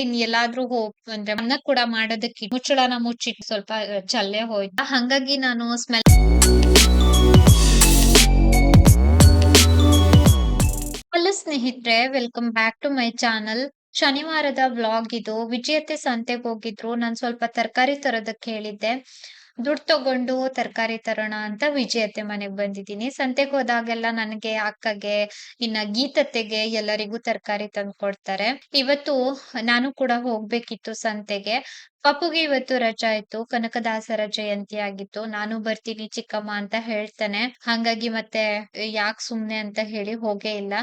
ಇನ್ ಎಲ್ಲಾದ್ರೂ ಹೋಗ್ ಅಂದ್ರೆ ಅನ್ನ ಕೂಡ ಮಾಡೋದಕ್ಕೆ ಮುಚ್ಚಳನ ಮುಚ್ಚಿಟ್ಟು ಸ್ವಲ್ಪ ಚಲ್ಲೆ ಹೋಯ್ತು. ಹಂಗಾಗಿ ನಾನು ಸ್ಮೆಲ್ ಹಲೋ ಸ್ನೇಹಿತರೆ welcome back to my channel ಶನಿವಾರದ vlog ಇದು. ವಿಜಯತೆ ಸಂತೆಗೆ ಹೋಗಿದ್ರು. ನಾನ್ ಸ್ವಲ್ಪ ತರಕಾರಿ ತರೋದಕ್ಕೆ ಹೇಳಿದ್ದೆ. ದುಡ್ಡು ತಗೊಂಡು ತರಕಾರಿ ತರೋಣ ಅಂತ ವಿಜಯತೆ ಮನೆಗ್ ಬಂದಿದ್ದೀನಿ. ಸಂತೆಗೆ ಹೋದಾಗೆಲ್ಲ ನನಗೆ ಅಕ್ಕಗೆ, ಇನ್ನ ಗೀತತೆಗೆ ಎಲ್ಲರಿಗೂ ತರಕಾರಿ ತಂದು ಕೊಡ್ತಾರೆ ಇವತ್ತು ನಾನು ಕೂಡ ಹೋಗ್ಬೇಕಿತ್ತು ಸಂತೆಗೆ. ಪಪ್ಪುಗೆ ಇವತ್ತು ರಜಾ ಇತ್ತು ಕನಕದಾಸರ ಜಯಂತಿ ಆಗಿತ್ತು ನಾನು ಬರ್ತೀನಿ ಚಿಕ್ಕಮ್ಮ ಅಂತ ಹೇಳ್ತಾನೆ. ಹಂಗಾಗಿ ಮತ್ತೆ ಯಾಕೆ ಸುಮ್ನೆ ಅಂತ ಹೇಳಿ ಹೋಗೇ ಇಲ್ಲ.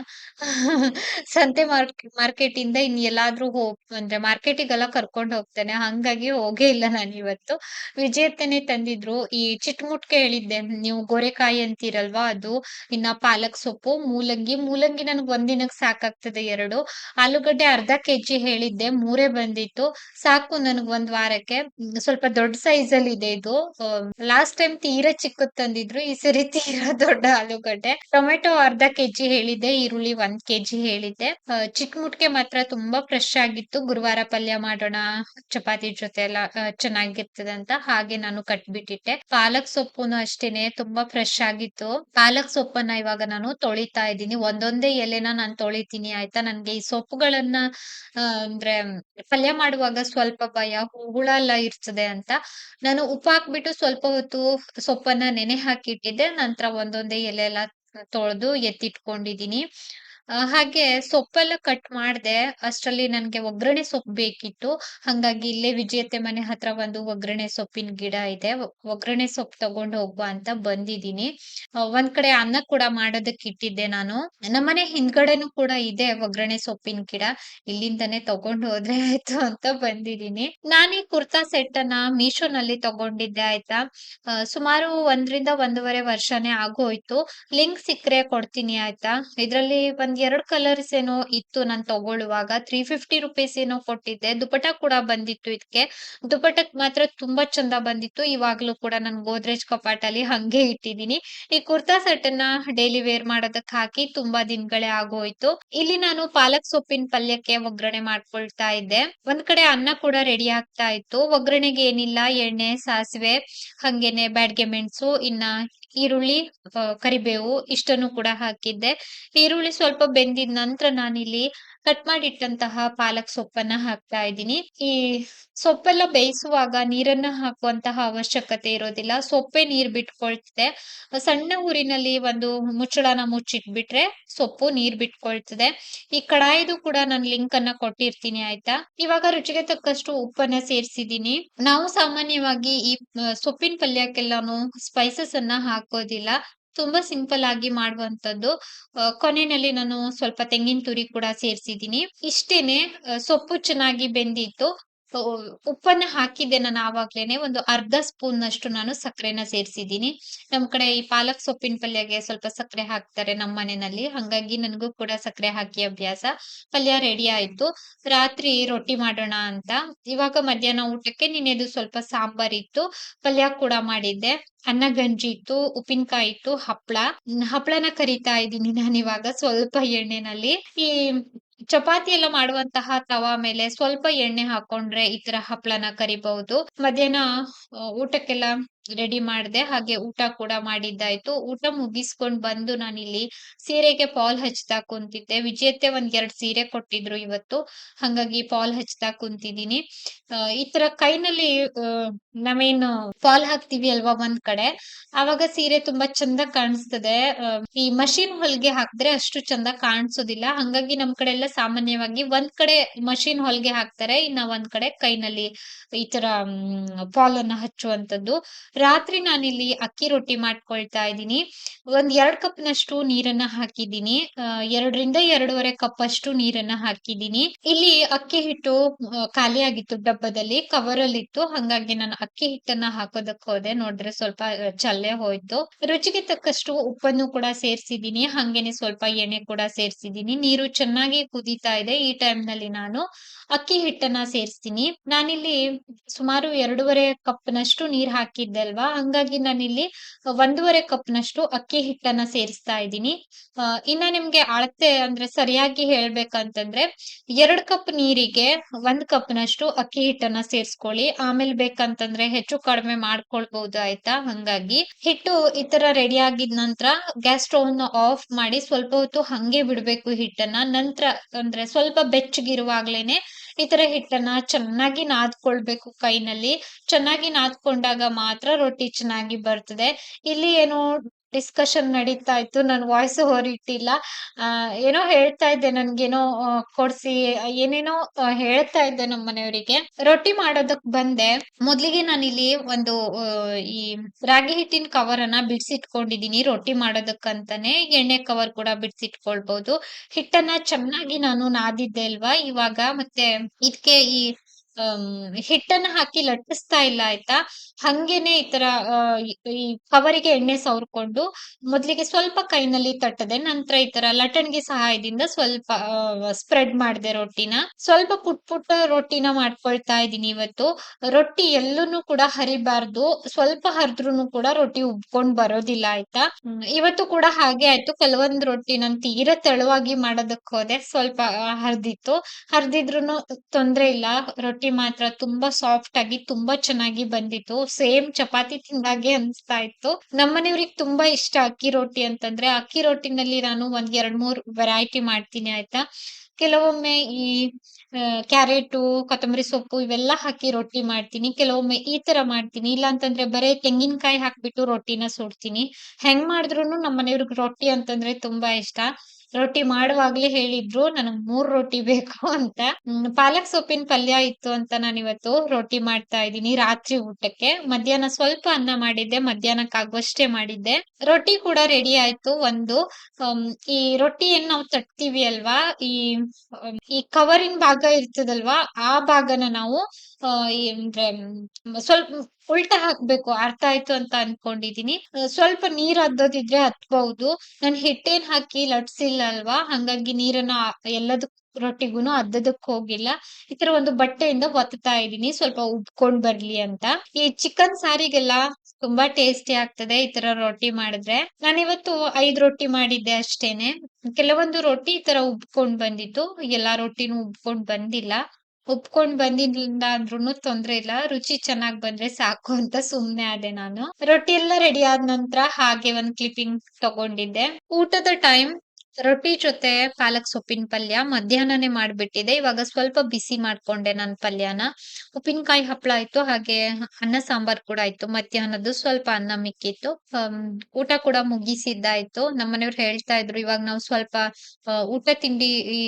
ಸಂತೆ ಮಾರ್ಕೆಟ್ ಮಾರ್ಕೆಟ್ ಇಂದ ಇನ್ ಎಲ್ಲಾದ್ರೂ ಹೋಗ್ ಅಂದ್ರೆ ಮಾರ್ಕೆಟಿಗೆಲ್ಲ ಕರ್ಕೊಂಡು ಹೋಗ್ತಾನೆ. ಹಂಗಾಗಿ ಹೋಗೇ ಇಲ್ಲ ನಾನು ಇವತ್ತು. ವಿಜಯತನೆ ತಂದಿದ್ರು. ಈ ಚಿಟ್ಮುಟ್ಕೆ ಹೇಳಿದ್ದೆ, ನೀವು ಗೋರೆಕಾಯಿ ಅಂತೀರಲ್ವಾ ಅದು? ಇನ್ನ ಪಾಲಕ್ ಸೊಪ್ಪು, ಮೂಲಂಗಿ. ಮೂಲಂಗಿ ನನ್ಗೆ ಒಂದಿನಕ್ ಸಾಕಾಗ್ತದೆ ಎರಡು. ಆಲೂಗಡ್ಡೆ ಅರ್ಧ ಕೆಜಿ ಹೇಳಿದ್ದೆ, ಮೂರೇ ಬಂದಿತ್ತು. ಸಾಕು, ನನ್ಗ್ ಒಂದ್ ವಾರಕ್ಕೆ ಸ್ವಲ್ಪ ದೊಡ್ಡ ಸೈಜ್ ಅಲ್ಲಿ ಇದೆ ಇದು. ಲಾಸ್ಟ್ ಟೈಮ್ ತೀರಾ ಚಿಕ್ಕದ್ ತಂದಿದ್ರು, ಈ ಸರಿ ತೀರಾ ದೊಡ್ಡ ಆಲೂಗಡ್ಡೆ. ಟೊಮೆಟೊ ಅರ್ಧ ಕೆಜಿ ಹೇಳಿದ್ದೆ, ಈರುಳ್ಳಿ ಒಂದ್ ಕೆಜಿ ಹೇಳಿದ್ದೆ. ಚಿಕ್ಕ ಮುಟ್ಕೆ ಮಾತ್ರ ತುಂಬಾ ಫ್ರೆಶ್ ಆಗಿತ್ತು. ಗುರುವಾರ ಪಲ್ಯ ಮಾಡೋಣ, ಚಪಾತಿ ಜೊತೆ ಎಲ್ಲ ಚೆನ್ನಾಗಿರ್ತದೆ ಅಂತ ಹಾಗೆ ನಾನು ಕಟ್ಬಿಟ್ಟಿಟ್ಟೆ. ಪಾಲಕ್ ಸೊಪ್ಪುನು ಅಷ್ಟೇನೆ, ತುಂಬಾ ಫ್ರೆಶ್ ಆಗಿತ್ತು. ಪಾಲಕ್ ಸೊಪ್ಪನ್ನ ಇವಾಗ ನಾನು ತೊಳಿತಾ ಇದ್ದೀನಿ. ಒಂದೊಂದೇ ಎಲೆನ ನಾನು ತೊಳಿತೀನಿ, ಆಯ್ತಾ? ನನ್ಗೆ ಈ ಸೊಪ್ಪುಗಳನ್ನ ಅಂದ್ರೆ ಪಲ್ಯ ಮಾಡುವಾಗ ಸ್ವಲ್ಪ ಭಯ ಹುಳ ಎಲ್ಲ ಇರ್ತದೆ ಅಂತ. ನಾನು ಉಪ್ಪು ಹಾಕ್ಬಿಟ್ಟು ಸ್ವಲ್ಪ ಹೊತ್ತು ಸೊಪ್ಪನ್ನ ನೆನೆ ಹಾಕಿಟ್ಟಿದ್ದೆ. ನಂತರ ಒಂದೊಂದೇ ಎಲೆ ಎಲ್ಲ ತೊಳೆದು ಎತ್ತಿಟ್ಕೊಂಡಿದೀನಿ ಹಾಗೆ ಸೊಪ್ಪೆಲ್ಲ ಕಟ್ ಮಾಡ್ದೆ, ಅಷ್ಟ್ರಲ್ಲಿ ನನಗೆ ಒಗ್ಗರಣೆ ಸೊಪ್ಪು ಬೇಕಿತ್ತು. ಹಂಗಾಗಿ ಇಲ್ಲೇ ವಿಜಯತೆ ಮನೆ ಹತ್ರ ಒಂದು ಒಗ್ಗರಣೆ ಸೊಪ್ಪಿನ ಗಿಡ ಇದೆ. ಒಗ್ಗರಣೆ ಸೊಪ್ಪು ತಗೊಂಡು ಹೋಗುವ ಅಂತ ಬಂದಿದ್ದೀನಿ. ಒಂದ್ ಕಡೆ ಅನ್ನ ಕೂಡ ಮಾಡೋದಕ್ಕೆ ಇಟ್ಟಿದ್ದೆ ನಾನು. ನಮ್ಮನೆ ಹಿಂದ್ಗಡೆನೂ ಕೂಡ ಇದೆ ಒಗ್ಗರಣೆ ಸೊಪ್ಪಿನ ಗಿಡ. ಇಲ್ಲಿಂದಾನೆ ತಗೊಂಡು ಹೋದ್ರೆ ಆಯ್ತು ಅಂತ ಬಂದಿದ್ದೀನಿ. ನಾನ್ ಕುರ್ತಾ ಸೆಟ್ ಅನ್ನ ಮೀಶೋನಲ್ಲಿ ತಗೊಂಡಿದ್ದೆ ಆಯ್ತಾ. ಸುಮಾರು ಒಂದ್ರಿಂದ ಒಂದೂವರೆ ವರ್ಷನೇ ಆಗೋಯ್ತು. ಲಿಂಕ್ ಸಿಕ್ಕರೆ ಕೊಡ್ತೀನಿ ಆಯ್ತಾ. ಇದ್ರಲ್ಲಿ ಎರಡ್ ಕಲರ್ಸ್ ಏನೋ ಇತ್ತು ನಾನ್ ತಗೊಳ್ಳುವಾಗ. ತ್ರೀ ಫಿಫ್ಟಿ ರುಪೀಸ್ ಏನೋ ಕೊಟ್ಟಿದ್ದೆ. ದುಪಟ ಕೂಡ ಬಂದಿತ್ತು ಇದಕ್ಕೆ ದುಪಟಕ್ ಮಾತ್ರ ತುಂಬಾ ಚಂದ ಬಂದಿತ್ತು. ಇವಾಗ್ಲೂ ಕೂಡ ನನ್ ಗೋದ್ರೇಜ್ ಕಪಾಟಲ್ಲಿ ಹಂಗೆ ಇಟ್ಟಿದೀನಿ. ಈ ಕುರ್ತಾ ಸೆಟ್ ಅನ್ನ ಡೈಲಿ ವೇರ್ ಮಾಡೋದಕ್ ಹಾಕಿ ತುಂಬಾ ದಿನಗಳೇ ಆಗೋಯ್ತು. ಇಲ್ಲಿ ನಾನು ಪಾಲಕ್ ಸೊಪ್ಪಿನ ಪಲ್ಯಕ್ಕೆ ಒಗ್ಗರಣೆ ಮಾಡ್ಕೊಳ್ತಾ ಇದ್ದೆ. ಒಂದ್ ಕಡೆ ಅನ್ನ ಕೂಡ ರೆಡಿ ಆಗ್ತಾ ಇತ್ತು. ಒಗ್ಗರಣೆಗೆ ಏನಿಲ್ಲ, ಎಣ್ಣೆ, ಸಾಸಿವೆ, ಹಂಗೇನೆ, ಬ್ಯಾಡ್ಗೆ ಮೆಣಸು, ಇನ್ನ ಈರುಳ್ಳಿ ಕರಿಬೇವು ಇಷ್ಟನ್ನು ಕೂಡ ಹಾಕಿದ್ದೆ. ಈರುಳ್ಳಿ ಸ್ವಲ್ಪ ಬೆಂದಿದ ನಂತರ ನಾನಿಲ್ಲಿ ಕಟ್ ಮಾಡಿಟ್ಟಂತಹ ಪಾಲಕ್ ಸೊಪ್ಪನ್ನ ಹಾಕ್ತಾ ಇದ್ದೀನಿ. ಈ ಸೊಪ್ಪೆಲ್ಲ ಬೇಯಿಸುವಾಗ ನೀರನ್ನ ಹಾಕುವಂತಹ ಅವಶ್ಯಕತೆ ಇರೋದಿಲ್ಲ. ಸೊಪ್ಪೆ ನೀರ್ ಬಿಟ್ಕೊಳ್ತಿದೆ ಸಣ್ಣ ಊರಿನಲ್ಲಿ ಒಂದು ಮುಚ್ಚಳನ ಮುಚ್ಚಿಟ್ಬಿಟ್ರೆ ಸೊಪ್ಪು, ನೀರ್ ಬಿಟ್ಕೊಳ್ತದೆ. ಈ ಕಡಾಯಿದು ಕೂಡ ನಾನು ಲಿಂಕ್ ಅನ್ನ ಕೊಟ್ಟಿರ್ತೀನಿ, ಆಯ್ತಾ? ಇವಾಗ ರುಚಿಗೆ ತಕ್ಕಷ್ಟು ಉಪ್ಪನ್ನ ಸೇರ್ಸಿದೀನಿ ನಾವು ಸಾಮಾನ್ಯವಾಗಿ ಈ ಸೊಪ್ಪಿನ ಪಲ್ಯಕ್ಕೆಲ್ಲಾನು ಸ್ಪೈಸಸ್ ಅನ್ನ ಹಾಕೋದಿಲ್ಲ ತುಂಬಾ ಸಿಂಪಲ್ ಆಗಿ ಮಾಡುವಂತದ್ದು ಕೊನೆಯಲ್ಲಿ ನಾನು ಸ್ವಲ್ಪ ತೆಂಗಿನ ತುರಿ ಕೂಡ ಸೇರ್ಸಿದೀನಿ ಇಷ್ಟೇನೆ ಸೊಪ್ಪು ಚೆನ್ನಾಗಿ ಬೆಂದಿತ್ತು. ಉಪ್ಪನ್ನ ಹಾಕಿದ್ದೆ ನಾನು ಆವಾಗ್ಲೇನೆ. ಒಂದು ಅರ್ಧ ಸ್ಪೂನ್ ಅಷ್ಟು ನಾನು ಸಕ್ಕರೆನ ಸೇರಿಸಿದ್ದೀನಿ. ನಮ್ ಕಡೆ ಈ ಪಾಲಕ್ ಸೊಪ್ಪಿನ ಪಲ್ಯಗೆ ಸ್ವಲ್ಪ ಸಕ್ಕರೆ ಹಾಕ್ತಾರೆ ನಮ್ಮ ಮನೆಯಲ್ಲಿ. ಹಂಗಾಗಿ ನನಗೂ ಕೂಡ ಸಕ್ಕರೆ ಹಾಕಿ ಅಭ್ಯಾಸ. ಪಲ್ಯ ರೆಡಿ ಆಯ್ತು. ರಾತ್ರಿ ರೊಟ್ಟಿ ಮಾಡೋಣ ಅಂತ. ಇವಾಗ ಮಧ್ಯಾಹ್ನ ಊಟಕ್ಕೆ ನಿನ್ನೆದು ಸ್ವಲ್ಪ ಸಾಂಬಾರ್ ಇತ್ತು. ಪಲ್ಯ ಕೂಡ ಮಾಡಿದ್ದೆ. ಅನ್ನ ಗಂಜಿ ಇತ್ತು, ಉಪ್ಪಿನಕಾಯಿ ಇತ್ತು, ಹಪ್ಳ. ಹಪ್ಪಳನ ಕರಿತಾ ಇದ್ದೀನಿ ಇವಾಗ ಸ್ವಲ್ಪ ಎಣ್ಣೆನಲ್ಲಿ. ಈ ಚಪಾತಿ ಎಲ್ಲ ಮಾಡುವಂತಹ ತವಾ ಮೇಲೆ ಸ್ವಲ್ಪ ಎಣ್ಣೆ ಹಾಕೊಂಡ್ರೆ ಈ ತರ ಹಪ್ಳನ ಕರಿಬಹುದು. ಮಧ್ಯಾಹ್ನ ಊಟಕ್ಕೆಲ್ಲ ರೆಡಿ ಮಾಡಿದೆ, ಹಾಗೆ ಊಟ ಕೂಡ ಮಾಡಿದ್ದಾಯ್ತು. ಊಟ ಮುಗಿಸ್ಕೊಂಡ್ ಬಂದು ನಾನಿಲ್ಲಿ ಸೀರೆಗೆ ಫಾಲ್ ಹಚ್ತಾ ಕುಂತಿದ್ದೆ. ವಿಜೇತೆ ಒಂದ್ ಎರಡ್ ಸೀರೆ ಕೊಟ್ಟಿದ್ರು ಇವತ್ತು. ಹಂಗಾಗಿ ಫಾಲ್ ಹಚ್ತಾ ಕುಂತಿದೀನಿ ಈ ತರ ಕೈನಲ್ಲಿ ನಾವೇನು ಫಾಲ್ ಹಾಕ್ತಿವಿ ಅಲ್ವಾ ಒಂದ್ ಕಡೆ. ಅವಾಗ ಸೀರೆ ತುಂಬಾ ಚಂದ ಕಾಣಿಸ್ತದೆ. ಈ ಮಷೀನ್ ಹೊಲ್ಗೆ ಹಾಕಿದ್ರೆ ಅಷ್ಟು ಚಂದ ಕಾಣಿಸೋದಿಲ್ಲ. ಹಂಗಾಗಿ ನಮ್ ಕಡೆ ಎಲ್ಲ ಸಾಮಾನ್ಯವಾಗಿ ಒಂದ್ ಕಡೆ ಮಷೀನ್ ಹೊಲ್ಗೆ ಹಾಕ್ತಾರೆ. ಇನ್ನ ಒಂದ್ ಕಡೆ ಕೈನಲ್ಲಿ ಈ ತರ ಫಾಲ್ ಅನ್ನ ಹಚ್ಚುವಂತದ್ದು ರಾತ್ರಿ ನಾನಿಲ್ಲಿ ಅಕ್ಕಿ ರೊಟ್ಟಿ ಮಾಡ್ಕೊಳ್ತಾ ಇದ್ದೀನಿ. ಒಂದ್ ಎರಡ್ ಕಪ್ ನಷ್ಟು ನೀರನ್ನ ಹಾಕಿದ್ದೀನಿ. ಎರಡರಿಂದ ಎರಡೂವರೆ ಕಪ್ ಅಷ್ಟು ನೀರನ್ನ ಹಾಕಿದ್ದೀನಿ. ಇಲ್ಲಿ ಅಕ್ಕಿ ಹಿಟ್ಟು ಖಾಲಿ ಆಗಿತ್ತು ಡಬ್ಬದಲ್ಲಿ. ಕವರ್ ಅಲ್ಲಿ ಇತ್ತು ಹಂಗಾಗಿ ನಾನು ಅಕ್ಕಿ ಹಿಟ್ಟನ್ನ ಹಾಕೋದಕ್ಕೆ ಹೋದೆ. ನೋಡಿದ್ರೆ ಸ್ವಲ್ಪ ಚಲ್ಲೆ ಹೋಯ್ತು. ರುಚಿಗೆ ತಕ್ಕಷ್ಟು ಉಪ್ಪನ್ನು ಕೂಡ ಸೇರಿಸಿದೀನಿ ಹಂಗೇನೆ ಸ್ವಲ್ಪ ಎಣ್ಣೆ ಕೂಡ ಸೇರಿಸಿದೀನಿ ನೀರು ಚೆನ್ನಾಗಿ ಕುದೀತಾ ಇದೆ ಈ ಟೈಮ್ನಲ್ಲಿ ನಾನು. ಅಕ್ಕಿ ಹಿಟ್ಟನ್ನ ಸೇರ್ಸ್ತೀನಿ. ನಾನಿಲ್ಲಿ ಸುಮಾರು ಎರಡೂವರೆ ಕಪ್ ನಷ್ಟು ನೀರ್ ಹಾಕಿದ್ದೆ. ಅಲ್ವಾ ಹಂಗಾಗಿ ನಾನಿಲ್ಲಿ ಒಂದೂವರೆ ಕಪ್‌ನಷ್ಟು ಅಕ್ಕಿ ಹಿಟ್ಟನ್ನ ಸೇರಿಸ್ತಾ ಇದ್ದೀನಿ. ಇನ್ನ ನಿಮ್ಗೆ ಅಳತೆ ಅಂದ್ರೆ ಸರಿಯಾಗಿ ಹೇಳ್ಬೇಕಂತಂದ್ರೆ ಎರಡ್ ಕಪ್ ನೀರಿಗೆ 1 ಕಪ್‌ನಷ್ಟು ಅಕ್ಕಿ ಹಿಟ್ಟನ್ನ ಸೇರಿಸ್ಕೊಳ್ಳಿ ಆಮೇಲೆ ಬೇಕಂತಂದ್ರೆ ಹೆಚ್ಚು ಕಡಿಮೆ ಮಾಡ್ಕೊಳ್ಬಹುದು ಆಯ್ತಾ ಹಂಗಾಗಿ. ಹಿಟ್ಟು ಈ ತರ ರೆಡಿ ಆಗಿದ ನಂತರ ಗ್ಯಾಸ್ ಸ್ಟೋವ್ನ ಆಫ್ ಮಾಡಿ ಸ್ವಲ್ಪ ಹೊತ್ತು ಹಂಗೆ ಬಿಡ್ಬೇಕು ಹಿಟ್ಟನ್ನ. ನಂತರ ಅಂದ್ರೆ ಸ್ವಲ್ಪ ಬೆಚ್ಚಗಿರುವಾಗ್ಲೇನೆ ಈ ತರ ಹಿಟ್ಟನ್ನ ಚೆನ್ನಾಗಿ ನಾದ್ಕೊಳ್ಬೇಕು ಕೈನಲ್ಲಿ. ಚೆನ್ನಾಗಿ ನಾದ್ಕೊಂಡಾಗ ಮಾತ್ರ ರೊಟ್ಟಿ ಚೆನ್ನಾಗಿ ಬರ್ತದೆ. ಇಲ್ಲಿ ಏನೋ ಡಿಸ್ಕಷನ್ ನಡೀತಾ ಇತ್ತು. ನನ್ ವಾಯ್ಸ್ ಹೊರಿಟ್ಟಿಲ್ಲ ಏನೋ ಹೇಳ್ತಾ ಇದ್ದೆ ನನ್ಗೇನೋ ಕೊಡ್ಸಿ, ಏನೇನೋ ಹೇಳ್ತಾ ಇದ್ದೆ ನಮ್ಮ ಮನೆಯವರಿಗೆ. ರೊಟ್ಟಿ ಮಾಡೋದಕ್ ಬಂದೆ. ಮೊದ್ಲಿಗೆ ಇಲ್ಲಿ ಒಂದು ಈ ರಾಗಿ ಹಿಟ್ಟಿನ ಕವರ್ ಅನ್ನ ಬಿಡ್ಸಿಟ್ಕೊಂಡಿದೀನಿ ರೊಟ್ಟಿ ಮಾಡೋದಕ್ಕಂತಾನೆ. ಎಣ್ಣೆ ಕವರ್ ಕೂಡ ಬಿಡ್ಸಿಟ್ಕೊಳ್ಬಹುದು. ಹಿಟ್ಟನ್ನ ಚೆನ್ನಾಗಿ ನಾನು ನಾದಿದ್ದೆ ಅಲ್ವಾ ಇವಾಗ ಮತ್ತೆ ಇದಕ್ಕೆ ಈ ಹಿಟ್ಟನ್ನ ಹಾಕಿ ಲಟ್ಟಿಸ್ತಾ ಇಲ್ಲ ಆಯ್ತಾ. ಹಂಗೇನೆ ಈ ತರ ಈ ಕವರಿಗೆ ಎಣ್ಣೆ ಸವರ್ಕೊಂಡು ಮೊದ್ಲಿಗೆ ಸ್ವಲ್ಪ ಕೈನಲ್ಲಿ ತಟ್ಟದೆ. ನಂತರ ಈ ತರ ಲಟ್ಟಣಿಗೆ ಸಹಾಯದಿಂದ ಸ್ವಲ್ಪ ಸ್ಪ್ರೆಡ್ ಮಾಡಿದೆ ರೊಟ್ಟಿನ. ಸ್ವಲ್ಪ ಪುಟ್ ಪುಟ್ಟ ರೊಟ್ಟಿನ ಮಾಡ್ಕೊಳ್ತಾ ಇದೀನಿ ಇವತ್ತು. ರೊಟ್ಟಿ ಎಲ್ಲೂನು ಕೂಡ ಹರಿಬಾರ್ದು. ಸ್ವಲ್ಪ ಹರಿದ್ರು ಕೂಡ ರೊಟ್ಟಿ ಉಬ್ಕೊಂಡ್ ಬರೋದಿಲ್ಲ ಆಯ್ತಾ. ಇವತ್ತು ಕೂಡ ಹಾಗೆ ಆಯ್ತು. ಕೆಲವೊಂದ್ ರೊಟ್ಟಿ ನಾನು ತೀರಾ ತೆಳುವಾಗಿ ಮಾಡೋದಕ್ಕೆ ಹೋದೆ. ಸ್ವಲ್ಪ ಹರಿದಿತ್ತು. ಹರ್ದಿದ್ರುನು ತೊಂದ್ರೆ ಇಲ್ಲ. ರೊಟ್ಟಿ ಮಾತ್ರ ತುಂಬಾ ಸಾಫ್ಟ್ ಆಗಿ ತುಂಬಾ ಚೆನ್ನಾಗಿ ಬಂದಿತ್ತು. ಸೇಮ್ ಚಪಾತಿ ತಿಂದಾಗೆ ಅನ್ಸ್ತಾ ಇತ್ತು. ನಮ್ಮನೆಯವ್ರಿಗೆ ತುಂಬಾ ಇಷ್ಟ ಅಕ್ಕಿ ರೊಟ್ಟಿ ಅಂತಂದ್ರೆ. ಅಕ್ಕಿ ರೊಟ್ಟಿನಲ್ಲಿ ನಾನು ಒಂದ್ 2, 3 ವೆರೈಟಿ ಮಾಡ್ತೀನಿ ಆಯ್ತಾ. ಕೆಲವೊಮ್ಮೆ ಈ ಕ್ಯಾರೆಟು, ಕೊತ್ತಂಬರಿ ಸೊಪ್ಪು ಇವೆಲ್ಲಾ ಹಾಕಿ ರೊಟ್ಟಿ ಮಾಡ್ತೀನಿ. ಕೆಲವೊಮ್ಮೆ ಈ ತರ ಮಾಡ್ತೀನಿ. ಇಲ್ಲ ಅಂತಂದ್ರೆ ಬರೇ ತೆಂಗಿನಕಾಯಿ ಹಾಕ್ಬಿಟ್ಟು ರೊಟ್ಟಿನ ಸುಡ್ತೀನಿ. ಹೆಂಗ್ ಮಾಡಿದ್ರುನು ನಮ್ಮನೆಯವ್ರಿಗೆ ರೊಟ್ಟಿ ಅಂತಂದ್ರೆ ತುಂಬಾ ಇಷ್ಟ. ರೊಟ್ಟಿ ಮಾಡುವಾಗ್ಲೇ ಹೇಳಿದ್ರು, ನನಗ್ ಮೂರ್ ರೊಟ್ಟಿ ಬೇಕು ಅಂತ. ಪಾಲಕ್ ಸೊಪ್ಪಿನ ಪಲ್ಯ ಇತ್ತು ಅಂತ ನಾನಿವತ್ತು ರೊಟ್ಟಿ ಮಾಡ್ತಾ ಇದೀನಿ ರಾತ್ರಿ ಊಟಕ್ಕೆ. ಮಧ್ಯಾಹ್ನ ಸ್ವಲ್ಪ ಅನ್ನ ಮಾಡಿದ್ದೆ. ಮಧ್ಯಾಹ್ನಕ್ಕಾಗುವಷ್ಟೇ ಮಾಡಿದ್ದೆ. ರೊಟ್ಟಿ ಕೂಡ ರೆಡಿ ಆಯ್ತು ಒಂದು. ಈ ರೊಟ್ಟಿ ಏನ್ ನಾವು ತಟ್ತೀವಿ ಅಲ್ವಾ ಈ ಈ ಕವರಿನ್ ಭಾಗ ಇರ್ತದಲ್ವಾ ಆ ಭಾಗನ ನಾವು ಅಂದ್ರೆ ಸ್ವಲ್ಪ ಉಲ್ಟಾ ಹಾಕ್ಬೇಕು. ಅರ್ಥ ಆಯ್ತು ಅಂತ ಅನ್ಕೊಂಡಿದೀನಿ. ಸ್ವಲ್ಪ ನೀರ್ ಹದ್ದೋದಿದ್ರೆ ಹತ್ಬಹುದು. ನಾನ್ ಹಿಟ್ಟೇನ್ ಹಾಕಿ ಲಟ್ಸಿಲ್ಲ ಅಲ್ವಾ ಹಂಗಾಗಿ ನೀರನ್ನ ಎಲ್ಲದಕ್ ರೊಟ್ಟಿಗೂನು ಅದ್ದದಕ್ ಹೋಗಿಲ್ಲ. ಈ ತರ ಒಂದು ಬಟ್ಟೆಯಿಂದ ಒತ್ತಾ ಇದೀನಿ ಸ್ವಲ್ಪ ಉಬ್ಕೊಂಡ್ ಬರ್ಲಿ ಅಂತ. ಈ ಚಿಕನ್ ಸಾರಿಗೆಲ್ಲ ತುಂಬಾ ಟೇಸ್ಟಿ ಆಗ್ತದೆ ಈ ತರ ರೊಟ್ಟಿ ಮಾಡಿದ್ರೆ. ನಾನಿವತ್ತು ಐದ್ ರೊಟ್ಟಿ ಮಾಡಿದ್ದೆ ಅಷ್ಟೇನೆ. ಕೆಲವೊಂದು ರೊಟ್ಟಿ ಈ ತರ ಉಬ್ಕೊಂಡ್ ಬಂದಿತ್ತು. ಎಲ್ಲಾ ರೊಟ್ಟಿನೂ ಉಬ್ಕೊಂಡ್ ಬಂದಿಲ್ಲ. ಉಬ್ಕೊಂಡ್ ಬಂದಿದ್ಲಿಂದ ಅಂದ್ರುನು ತೊಂದ್ರೆ ಇಲ್ಲ. ರುಚಿ ಚೆನ್ನಾಗ್ ಬಂದ್ರೆ ಸಾಕು ಅಂತ ಸುಮ್ನೆ ಆದೆ ನಾನು. ರೊಟ್ಟಿ ಎಲ್ಲ ರೆಡಿ ಆದ ನಂತರ ಹಾಗೆ ಒಂದ್ ಕ್ಲಿಪ್ಪಿಂಗ್ ತಗೊಂಡಿದ್ದೆ. ಊಟದ ಟೈಮ್ ರೊಟ್ಟಿ ಜೊತೆ ಪಾಲಕ್ ಸೊಪ್ಪಿನ ಪಲ್ಯ ಮಧ್ಯಾಹ್ನನೆ ಮಾಡ್ಬಿಟ್ಟಿದೆ ಇವಾಗ ಸ್ವಲ್ಪ ಬಿಸಿ ಮಾಡ್ಕೊಂಡೆ ನಾನ್ ಪಲ್ಯನ. ಉಪ್ಪಿನಕಾಯಿ ಹಪ್ಳ ಆಯ್ತು, ಹಾಗೆ ಅನ್ನ ಸಾಂಬಾರ್ ಕೂಡ ಆಯ್ತು ಮಧ್ಯಾಹ್ನದ್ದು. ಸ್ವಲ್ಪ ಅನ್ನ ಮಿಕ್ಕಿತ್ತು. ಊಟ ಕೂಡ ಮುಗಿಸಿದ್ದಾಯ್ತು. ನಮ್ಮನೆಯವ್ರು ಹೇಳ್ತಾ ಇದ್ರು, ಇವಾಗ ನಾವು ಸ್ವಲ್ಪ ಊಟ ತಿಂಡಿ ಈ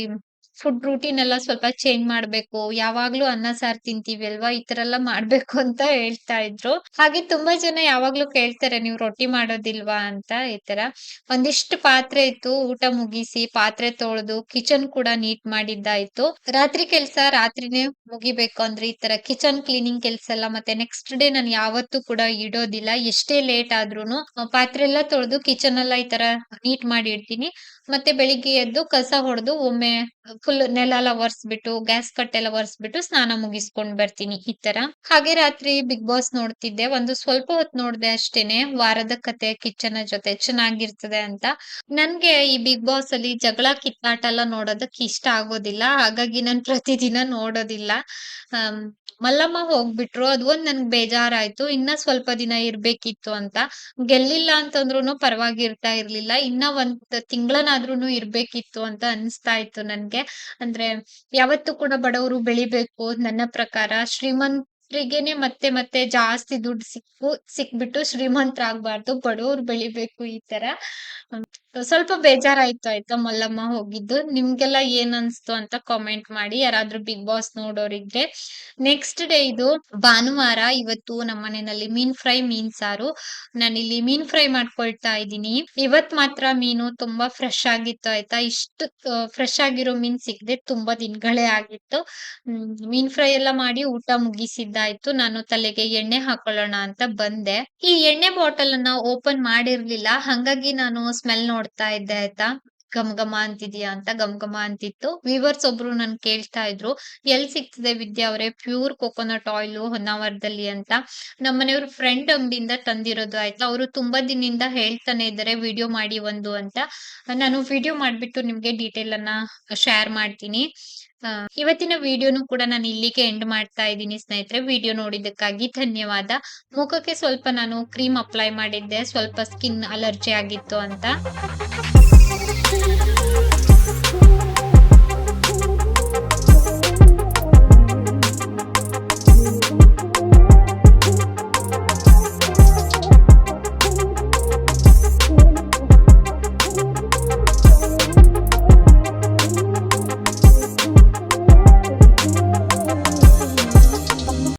ಫುಡ್ ರೂಟೀನ್ ಎಲ್ಲ ಸ್ವಲ್ಪ ಚೇಂಜ್ ಮಾಡ್ಬೇಕು. ಯಾವಾಗ್ಲೂ ಅನ್ನ, ಸಾರ್ ತಿಂತೀವಿ ಅಲ್ವಾ ಈ ತರ ಎಲ್ಲ ಮಾಡ್ಬೇಕು ಅಂತ ಹೇಳ್ತಾ ಇದ್ರು. ಹಾಗೆ ತುಂಬಾ ಜನ ಯಾವಾಗ್ಲೂ ಕೇಳ್ತಾರೆ, ನೀವು ರೊಟ್ಟಿ ಮಾಡೋದಿಲ್ವಾ ಅಂತ ಈ ತರ. ಒಂದಿಷ್ಟು ಪಾತ್ರೆ ಇತ್ತು. ಊಟ ಮುಗಿಸಿ ಪಾತ್ರೆ ತೊಳೆದು ಕಿಚನ್ ಕೂಡ ನೀಟ್ ಮಾಡಿದ್ದಾಯ್ತು. ರಾತ್ರಿ ಕೆಲ್ಸ ರಾತ್ರಿನೇ ಮುಗಿಬೇಕು ಅಂದ್ರೆ ಈ ತರ ಕಿಚನ್ ಕ್ಲೀನಿಂಗ್ ಕೆಲ್ಸ ಎಲ್ಲ ಮತ್ತೆ ನೆಕ್ಸ್ಟ್ ಡೇ ನಾನು ಯಾವತ್ತೂ ಕೂಡ ಇಡೋದಿಲ್ಲ. ಎಷ್ಟೇ ಲೇಟ್ ಆದ್ರೂನು ಪಾತ್ರೆ ಎಲ್ಲ ತೊಳೆದು ಕಿಚನ್ ಎಲ್ಲ ಈ ತರ ನೀಟ್ ಮಾಡಿ ಇಡ್ತೀನಿ. ಮತ್ತೆ ಬೆಳಿಗ್ಗೆ ಎದ್ದು ಕಸ ಹೊಡೆದು ಒಮ್ಮೆ ಫುಲ್ ನೆಲ ಎಲ್ಲ ಒರೆಸ್ಬಿಟ್ಟು ಗ್ಯಾಸ್ ಕಟ್ಟೆಲ್ಲ ಒರೆಸ್ಬಿಟ್ಟು ಸ್ನಾನ ಮುಗಿಸ್ಕೊಂಡ್ ಬರ್ತೀನಿ ಈ ತರ. ಹಾಗೆ ರಾತ್ರಿ ಬಿಗ್ ಬಾಸ್ ನೋಡ್ತಿದ್ದೆ. ಒಂದು ಸ್ವಲ್ಪ ಹೊತ್ತು ನೋಡ್ದೆ ಅಷ್ಟೇನೆ. ವಾರದ ಕಥೆ ಕಿಚ್ಚನ ಜೊತೆ ಚೆನ್ನಾಗಿರ್ತದೆ ಅಂತ. ನನ್ಗೆ ಈ ಬಿಗ್ ಬಾಸ್ ಅಲ್ಲಿ ಜಗಳ, ಕಿತ್ತಾಟ ಎಲ್ಲ ನೋಡೋದಕ್ಕೆ ಇಷ್ಟ ಆಗೋದಿಲ್ಲ. ಹಾಗಾಗಿ ನಾನ್ ಪ್ರತಿದಿನ ನೋಡೋದಿಲ್ಲ. ಮಲ್ಲಮ್ಮ ಹೋಗ್ಬಿಟ್ರು. ಅದು ಒಂದ್ ನನ್ಗೆ ಬೇಜಾರಾಯ್ತು. ಇನ್ನ ಸ್ವಲ್ಪ ದಿನ ಇರ್ಬೇಕಿತ್ತು ಅಂತ. ಗೆಲ್ಲಿಲ್ಲ ಅಂತಂದ್ರು ಪರವಾಗಿರ್ತಾ ಇರ್ಲಿಲ್ಲ. ಇನ್ನ ಒಂದ್ ತಿಂಗಳನಾದ್ರೂನು ಇರ್ಬೇಕಿತ್ತು ಅಂತ ಅನ್ಸ್ತಾ ಇತ್ತು ನನ್ಗೆ. ಅಂದ್ರೆ ಯಾವತ್ತೂ ಕೂಡ ಬಡವರು ಬೆಳಿಬೇಕು ನನ್ನ ಪ್ರಕಾರ. ಶ್ರೀಮಂತ್ರಿಗೇನೆ ಮತ್ತೆ ಮತ್ತೆ ಜಾಸ್ತಿ ದುಡ್ಡು ಸಿಕ್ಕು, ಸಿಕ್ಬಿಟ್ಟು ಶ್ರೀಮಂತರಾಗ್ಬಾರ್ದು. ಬಡವ್ರು ಬೆಳಿಬೇಕು ಈ ತರ. ಸ್ವಲ್ಪ ಬೇಜಾರಾಯ್ತು ಆಯ್ತಾ ಮಲ್ಲಮ್ಮ ಹೋಗಿದ್ದು. ನಿಮ್ಗೆಲ್ಲ ಏನ್ ಅನ್ಸ್ತು ಅಂತ ಕಾಮೆಂಟ್ ಮಾಡಿ. ಯಾರಾದ್ರೂ ಬಿಗ್ ಬಾಸ್ ನೋಡೋರಿದ್ರೆ. ನೆಕ್ಸ್ಟ್ ಡೇ ಇದು ಭಾನುವಾರ. ಇವತ್ತು ನಮ್ಮ ಮನೆಯಲ್ಲಿ ಮೀನ್ ಫ್ರೈ, ಮೀನ್ ಸಾರು. ಇಲ್ಲಿ ಮೀನ್ ಫ್ರೈ ಮಾಡ್ಕೊಳ್ತಾ ಇದೀನಿ. ಇವತ್ ಮಾತ್ರ ಮೀನು ತುಂಬಾ ಫ್ರೆಶ್ ಆಗಿತ್ತು ಆಯ್ತಾ. ಇಷ್ಟು ಫ್ರೆಶ್ ಆಗಿರೋ ಮೀನ್ ಸಿಗದೆ ತುಂಬಾ ದಿನಗಳೇ ಆಗಿತ್ತು. ಮೀನ್ ಫ್ರೈ ಎಲ್ಲ ಮಾಡಿ ಊಟ ಮುಗಿಸಿದ್ದಾಯ್ತು. ನಾನು ತಲೆಗೆ ಎಣ್ಣೆ ಹಾಕೊಳ್ಳೋಣ ಅಂತ ಬಂದೆ. ಈ ಎಣ್ಣೆ ಬಾಟಲ್ ಅನ್ನ ಓಪನ್ ಮಾಡಿರ್ಲಿಲ್ಲ. ಹಂಗಾಗಿ ನಾನು ಸ್ಮೆಲ್ ನೋಡ್ತಾ ಇದ್ದೆ ಆಯ್ತಾ. ಘಮ ಘಮ ಅಂತಿದ್ಯಾ ಅಂತ ಘಮ ಘಮ ಅಂತಿತ್ತು. ವಿವರ್ಸ್ ಒಬ್ರು ನನ್ ಕೇಳ್ತಾ ಇದ್ರು, "ಎಲ್ ಸಿಗ್ತದೆ ವಿದ್ಯಾ ಅವ್ರೆ ಪ್ಯೂರ್ ಕೊಕೊನಟ್ ಆಯಿಲ್ ಹೊನ್ನಾವರದಲ್ಲಿ" ಅಂತ. ನಮ್ಮನೆಯವ್ರ ಫ್ರೆಂಡ್ ಅಂಗಡಿಯಿಂದ ತಂದಿರೋದು ಆಯ್ತು ಅವರು ತುಂಬಾ ದಿನದಿಂದ ಹೇಳ್ತಾನೆ ಇದ್ದಾರೆ ವಿಡಿಯೋ ಮಾಡಿ ಒಂದು ಅಂತ. ನಾನು ವಿಡಿಯೋ ಮಾಡ್ಬಿಟ್ಟು ನಿಮ್ಗೆ ಡೀಟೇಲ್ ಅನ್ನ ಶೇರ್ ಮಾಡ್ತೀನಿ. ಇವತ್ತಿನ ವಿಡಿಯೋನು ಕೂಡ ನಾನು ಇಲ್ಲಿಗೆ ಎಂಡ್ ಮಾಡ್ತಾ ಇದ್ದೀನಿ ಸ್ನೇಹಿತರೆ. ವಿಡಿಯೋ ನೋಡಿದ್ದಕ್ಕಾಗಿ ಧನ್ಯವಾದ. ಮುಖಕ್ಕೆ ಸ್ವಲ್ಪ ನಾನು ಕ್ರೀಮ್ ಅಪ್ಲೈ ಮಾಡಿದ್ದೆ. ಸ್ವಲ್ಪ ಸ್ಕಿನ್ ಅಲರ್ಜಿ ಆಗಿತ್ತು ಅಂತ. Thank you.